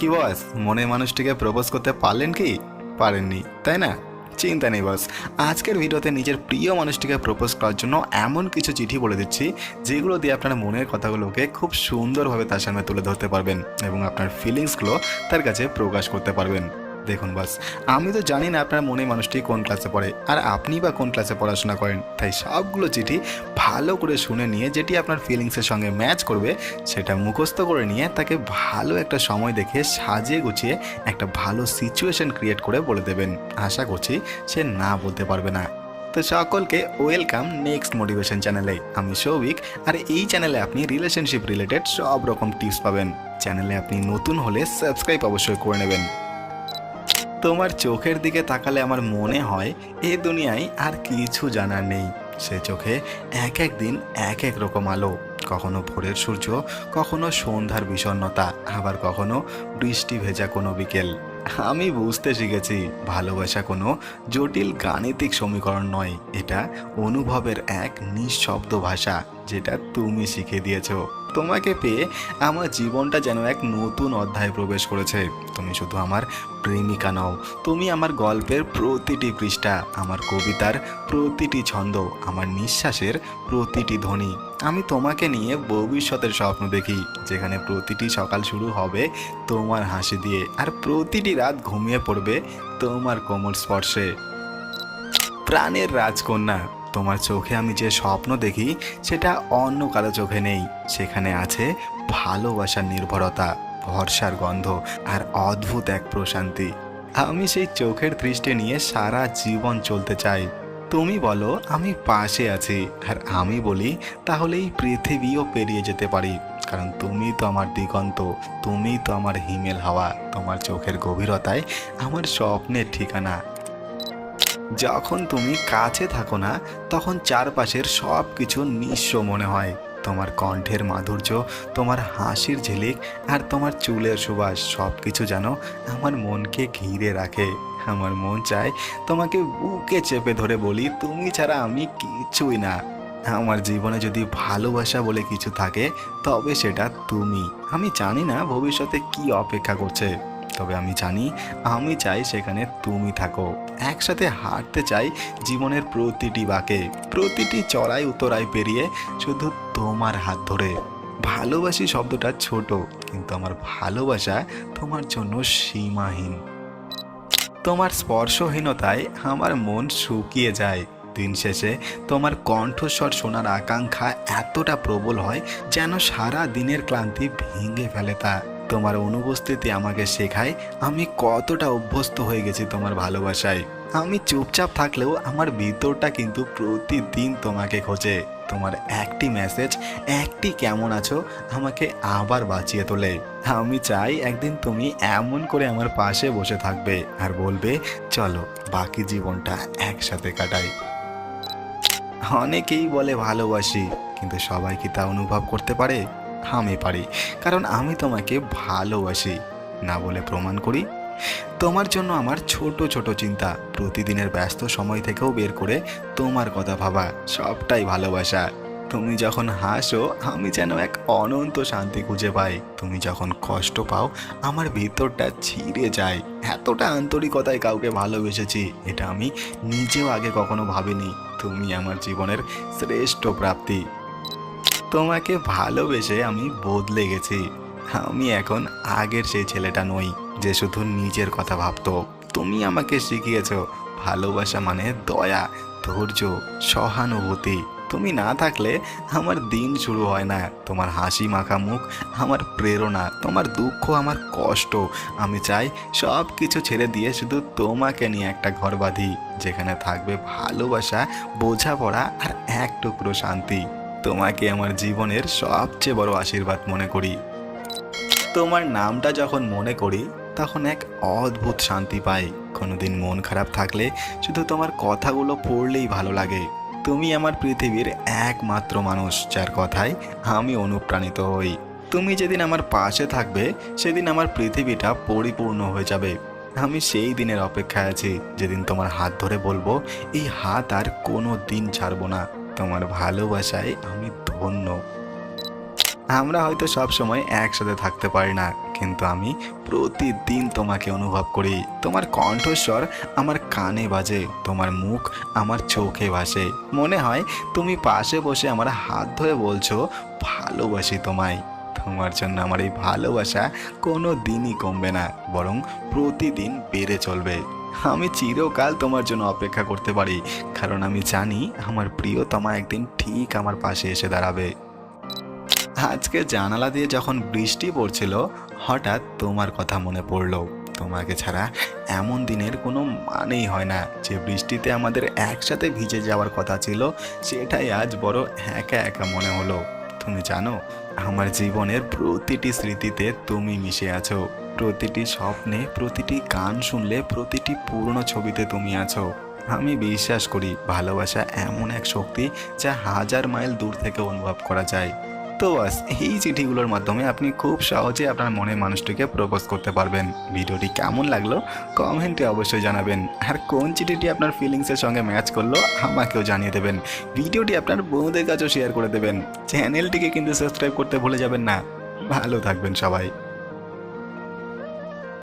কি বস, মনে মানুষটিকে প্রপোজ করতে পারলেন কি? পারেননি, তাই না? চিন্তা নেই বস। আজকের ভিডিওতে নিজের প্রিয় মানুষটিকে প্রপোজ করার জন্য এমন কিছু চিঠি বলে দিচ্ছি, যেগুলো দিয়ে আপনার মনের কথাগুলোকে খুব সুন্দরভাবে তার সামনে তুলে ধরতে পারবেন এবং আপনার ফিলিংসগুলো তার কাছে প্রকাশ করতে পারবেন। দেখুন বাস। আমি তো জানি না আপনার মনে মানুষটি কোন ক্লাসে পড়ে, আর আপনি বা কোন ক্লাসে পড়াশোনা করেন। তাই সবগুলো চিঠি ভালো করে শুনে নিয়ে যেটি আপনার ফিলিংসের সঙ্গে ম্যাচ করবে, সেটা মুখস্থ করে নিয়ে তাকে ভালো একটা সময় দেখে সাজিয়ে গুছিয়ে একটা ভালো সিচুয়েশন ক্রিয়েট করে বলে দেবেন। আশা করছি সে না বলতে পারবে না। তো সকলকে ওয়েলকাম নেক্সট মোটিভেশন চ্যানেলে আমি সৌভিক, আর এই চ্যানেলে আপনি রিলেশনশিপ রিলেটেড সব রকম টিপস পাবেন। চ্যানেলে আপনি নতুন হলে সাবস্ক্রাইব অবশ্যই করে নেবেন। তোমার চোখের দিকে তাকালে আমার মনে হয় এ দুনিয়ায় আর কিছু জানার নেই। সে চোখে এক এক দিন এক এক রকম আলো। কখনো ভোরের সূর্য, কখনো সন্ধ্যার বিষণ্ণতা, আবার কখনো বৃষ্টি ভেজা কোনো বিকেল। আমি বুঝতে শিখেছি, ভালোবাসা কোনো জটিল গাণিতিক সমীকরণ নয়। এটা অনুভবের এক নিঃশব্দ ভাষা, যেটা তুমি শিখে দিয়েছ। তোমাকে পেয়ে আমার জীবনটা যেন এক নতুন অধ্যায়ে প্রবেশ করেছে। তুমি শুধু আমার প্রেমিকা নও, তুমি আমার গল্পের প্রতিটি পৃষ্ঠা, আমার কবিতার প্রতিটি ছন্দ, আমার নিঃশ্বাসের প্রতিটি ধ্বনি। আমি তোমাকে নিয়ে ভবিষ্যতের স্বপ্ন দেখি, যেখানে প্রতিটি সকাল শুরু হবে তোমার হাসি দিয়ে, আর প্রতিটি রাত ঘুমিয়ে পড়বে তোমার কোমল স্পর্শে। প্রাণের রাজকন্যা তোমার চোখে আমি যে স্বপ্ন দেখি, সেটা অন্য কারও চোখে নেই। সেখানে আছে ভালোবাসার নির্ভরতা, ভরসার গন্ধ আর অদ্ভুত এক প্রশান্তি। আমি সেই চোখের দৃষ্টি নিয়ে সারা জীবন চলতে চাই। তুমি বলো, আমি পাশে আছি। আর আমি বলি তাহলে এই পৃথিবীও পেরিয়ে যেতে পারি। কারণ তুমি তো আমার দিগন্ত, তুমি তো আমার হিমেল হাওয়া। তোমার চোখের গভীরতায় আমার স্বপ্নের ঠিকানা। যখন তুমি কাছে থাকো না, তখন চারপাশের সব কিছু নিঃস্ব মনে হয়। তোমার কণ্ঠের মাধুর্য, তোমার হাসির ঝিলিক, আর তোমার চুলের সুবাস সব কিছু যেন আমার মনকে ঘিরে রাখে। আমার মন চায় তোমাকে বুকে চেপে ধরে বলি, তুমি ছাড়া আমি কিছুই না। আমার জীবনে যদি ভালোবাসা বলে কিছু থাকে, তবে সেটা তুমি। আমি জানি না ভবিষ্যতে কি অপেক্ষা করছে। তবে আমি জানি, আমি চাই সেখানে তুমি থাকো। একসাথে হাঁটতে চাই জীবনের প্রতিটি বাঁকে, প্রতিটি চড়াই উতরাই পেরিয়ে শুধু তোমার হাত ধরে। ভালোবাসি শব্দটা ছোট, কিন্তু আমার ভালোবাসা তোমার জন্য সীমাহীন। তোমার স্পর্শহীনতায় আমার মন শুকিয়ে যায়। দিন শেষে তোমার কণ্ঠস্বর শোনার আকাঙ্ক্ষা এতটা প্রবল হয় যেন সারা দিনের ক্লান্তি ভেঙে ফেলে তা। তোমার অনুপস্থিতি আমাকে শেখায়, আমি কতটা অভ্যস্ত হয়ে গেছি তোমার ভালোবাসায়। আমি চুপচাপ থাকলেও আমার ভিতরটা কিন্তু প্রতিদিন তোমাকে খোঁজে। তোমার একটি মেসেজ একটি কেমন আছো, আমাকে আবার বাঁচিয়ে তোলে। আমি চাই একদিন তুমি এমন করে আমার পাশে বসে থাকবে আর বলবে, চলো, বাকি জীবনটা একসাথে কাটাই। অনেকেই বলে ভালোবাসি, কিন্তু সবাই কি তা অনুভব করতে পারে? আমি পারি, কারণ আমি তোমাকে ভালোবাসি, না বলে প্রমাণ করি। তোমার জন্য আমার ছোট ছোট চিন্তা, প্রতিদিনের ব্যস্ত সময় থেকেও বের করে তোমার কথা ভাবা, সবটাই ভালোবাসা। তুমি যখন হাসো, আমি যেন এক অনন্ত শান্তি খুঁজে পাই। তুমি যখন কষ্ট পাও, আমার ভিতরটা ছিঁড়ে যায়। এতটা আন্তরিকতায় কাউকে ভালোবেসেছি, এটা আমি নিজেও আগে কখনো ভাবিনি। তুমি আমার জীবনের শ্রেষ্ঠ প্রাপ্তি। তোমাকে ভালোবেসে আমি বদলে গেছি। আমি এখন আগের সেই ছেলেটা নই, যে শুধু নিজের কথা ভাবতো। তুমি আমাকে শিখিয়েছ, ভালোবাসা মানে দয়া, ধৈর্য, সহানুভূতি। তুমি না থাকলে আমার দিন শুরু হয় না। তোমার হাসি মাখা মুখ আমার প্রেরণা, তোমার দুঃখ আমার কষ্ট। আমি চাই সব কিছু ছেড়ে দিয়ে শুধু তোমাকে নিয়ে একটা ঘর বাঁধি, যেখানে থাকবে ভালোবাসা, বোঝাপড়া আর এক টুকরো শান্তি। তোমাকে আমার জীবনের সবচেয়ে বড় আশীর্বাদ মনে করি। তোমার নামটা যখন মনে করি, তখন এক অদ্ভুত শান্তি পাই। কোনোদিন মন খারাপ থাকলে শুধু তোমার কথাগুলো পড়লেই ভালো লাগে। তুমি আমার পৃথিবীর একমাত্র মানুষ, যার কথায় আমি অনুপ্রাণিত হই। তুমি যেদিন আমার পাশে থাকবে, সেদিন আমার পৃথিবীটা পরিপূর্ণ হয়ে যাবে। আমি সেই দিনের অপেক্ষায় আছি, যেদিন তোমার হাত ধরে বলব, এই হাত আর কোনো দিন ছাড়বো না। তোমার ভালোবাসায় আমি ধন্য। আমরা হয়তো সব সময় একসাথে থাকতে পারি না, কিন্তু আমি প্রতিদিন তোমাকে অনুভব করি। তোমার কণ্ঠস্বর আমার কানে বাজে, তোমার মুখ আমার চোখে ভাসে। মনে হয় তুমি পাশে বসে আমার হাত ধরে বলছো, ভালোবাসি তোমায়। তোমার জন্য আমার এই ভালোবাসা কোনো দিনই কমবে না, বরং প্রতিদিন বেড়ে চলবে। আমি চিরকাল তোমার জন্য অপেক্ষা করতে পারি, কারণ আমি জানি আমার প্রিয়তমা একদিন ঠিক আমার পাশে এসে দাঁড়াবে। আজকে জানালা দিয়ে যখন বৃষ্টি পড়ছিল, হঠাৎ তোমার কথা মনে পড়ল। তোমাকে ছাড়া এমন দিনের কোনো মানেই হয় না। যে বৃষ্টিতে আমাদের একসাথে ভিজে যাওয়ার কথা ছিল, সেটাই আজ বড় একা একা মনে হলো। তুমি জানো, আমার জীবনের প্রতিটি স্মৃতিতে তুমি মিশে আছো। প্রতিটি স্বপ্নে, প্রতিটি গান শুনলে প্রতিটি পুরনো ছবিতে তুমি আছো। আমি বিশ্বাস করি, ভালোবাসা এমন এক শক্তি যা হাজার মাইল দূর থেকে অনুভব করা যায়। তো বাস, এই চিঠিগুলোর মাধ্যমে আপনি খুব সহজে আপনার মনের মানুষটিকে প্রপোজ করতে পারবেন। ভিডিওটি কেমন লাগল, কমেন্টে অবশ্যই জানাবেন। আর কোন চিঠিটি আপনার ফিলিংসের সঙ্গে ম্যাচ করল, আমাকেও জানিয়ে দেবেন। ভিডিওটি আপনার বন্ধুদের কাছেও শেয়ার করে দেবেন। চ্যানেলটিকে কিন্তু সাবস্ক্রাইব করতে ভুলে যাবেন না। ভালো থাকবেন সবাই।